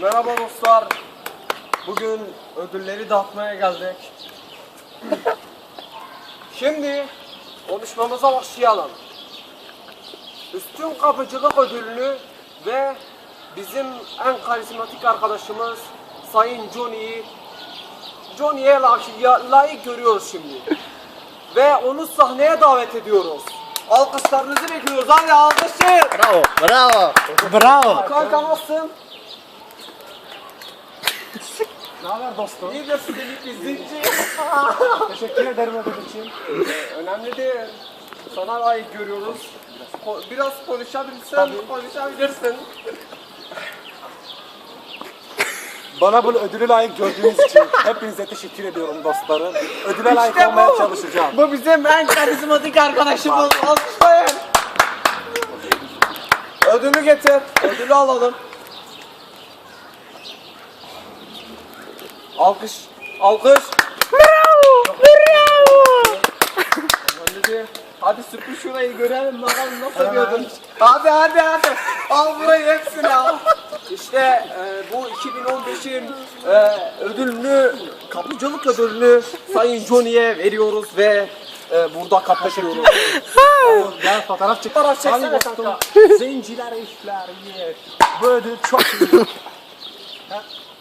Merhaba dostlar. Bugün ödülleri dağıtmaya geldik. Şimdi konuşmamıza başlayalım. Üstün kapıcılık ödülünü ve bizim en karizmatik arkadaşımız Sayın Johnny'yi Johnny'ye layık, görüyoruz şimdi. ve onu sahneye davet ediyoruz. Alkışlarınızı bekliyoruz. Hadi alkışlayın. Bravo, bravo. Bravo. Kanka nasılsın? Ne haber dostum? İyi de sizi izleyici. Teşekkür ederim ödül için. Önemli değil. Sana layık görüyoruz. Ko- Biraz konuşabilirsen konuşabilirsin. Bana bu ödülü layık gördüğünüz için hepinize teşekkür ediyorum dostlarım. Ödüle layık İşte olmaya bu. çalışacağım. Bu bizim en karizmatik arkadaşımız. Alkışlayın. Ödülü getir. Ödülü alalım. Alkış. Alkış. Bravo. Bravo. Hadi süpür şurayı görelim bakalım nasıl ödül. Hadi hadi hadi. Al burayı hepsini al. İşte e, bu 2015'in e, ödülünü, kapıcılık ödülünü Sayın Johnny'ye veriyoruz ve e, burada kapatıyoruz. Gel fotoğraf çek. Fotoğraf çeksene kanka. Zenciler işler yer. Bu ödül çok iyi.